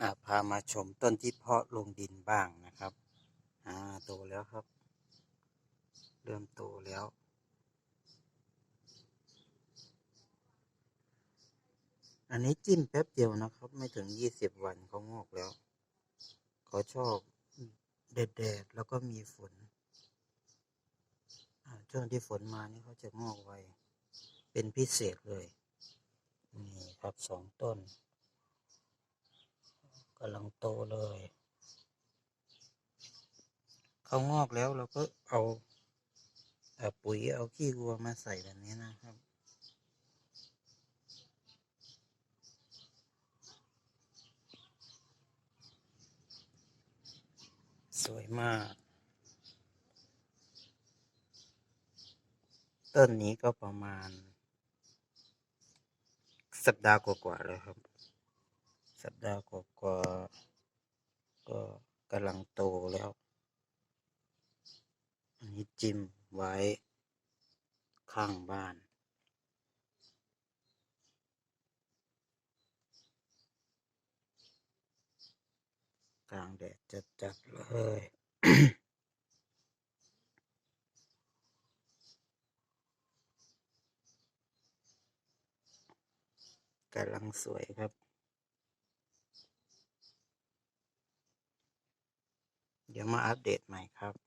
อ่าพามาชมต้นที่เพาะลงดินบ้างนะครับ อ่าโตแล้วครับ เริ่มโตแล้ว อันนี้จิ้มแป๊บเดียวนะครับ ไม่ถึงยี่สิบวันเขางอกแล้วเขาชอบแดดๆแล้วก็มีฝนอ่าช่วงที่ฝนมานี่เขาจะงอกไว เป็นพิเศษเลย นี่ครับสองต้น กำลังโตเลย เขางอกแล้วเราก็เอาปุ๋ยเอาขี้วัวมาใส่แบบนี้นะครับ สวยมาก ต้นนี้ก็ประมาณ สัปดาห์กว่าๆแล้วครับ สัปดาห์กว่าก็กำลังโตแล้ว อันนี้จิ้มไว้ข้างบ้าน กลางแดดจัดๆเลยกำลังสวยครับ เดี๋ยวมาอัปเดตใหม่ครับ